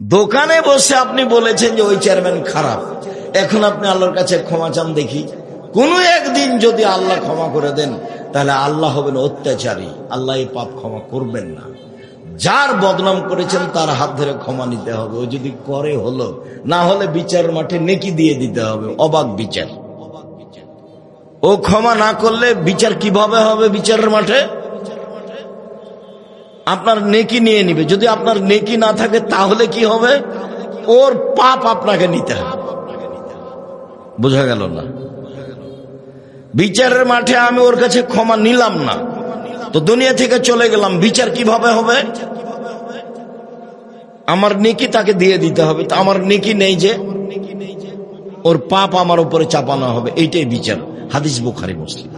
দোকানে বসে আপনি বলেছেন যে ওই চেয়ারম্যান খারাপ। এখন আপনি আল্লাহর কাছে ক্ষমা চান দেখি। কোন একদিন যদি আল্লাহ ক্ষমা করে দেন, তাহলে আল্লাহ হবেন অত্যাচারী। আল্লাহ এই পাপ ক্ষমা করবেন না। যার বদনাম করেছেন, তার হাত ধরে ক্ষমা নিতে হবে। ও যদি করে হলো, না হলে বিচার মাঠে নেকি দিয়ে দিতে হবে। অবাক বিচার। ও ক্ষমা না করলে বিচার কীভাবে হবে বিচারের মাঠে? আপনার নেকি নিয়ে নিবে। যদি আপনার নেকি না থাকে, তাহলে কি হবে? ওর পাপ আপনাকে নিতে হবে। বোঝা গেল না? বিচারের মাঠে আমি ওর কাছে ক্ষমা নিলাম না। তো দুনিয়া থেকে চলে গেলাম। বিচার কীভাবে হবে? আমার নেকি তাকে দিয়ে দিতে হবে। তো আমার নেকি নেই যে ওর পাপ আমার উপরে চাপানো হবে। এইটাই বিচার। হাদিস বুখারি, মুসলিম।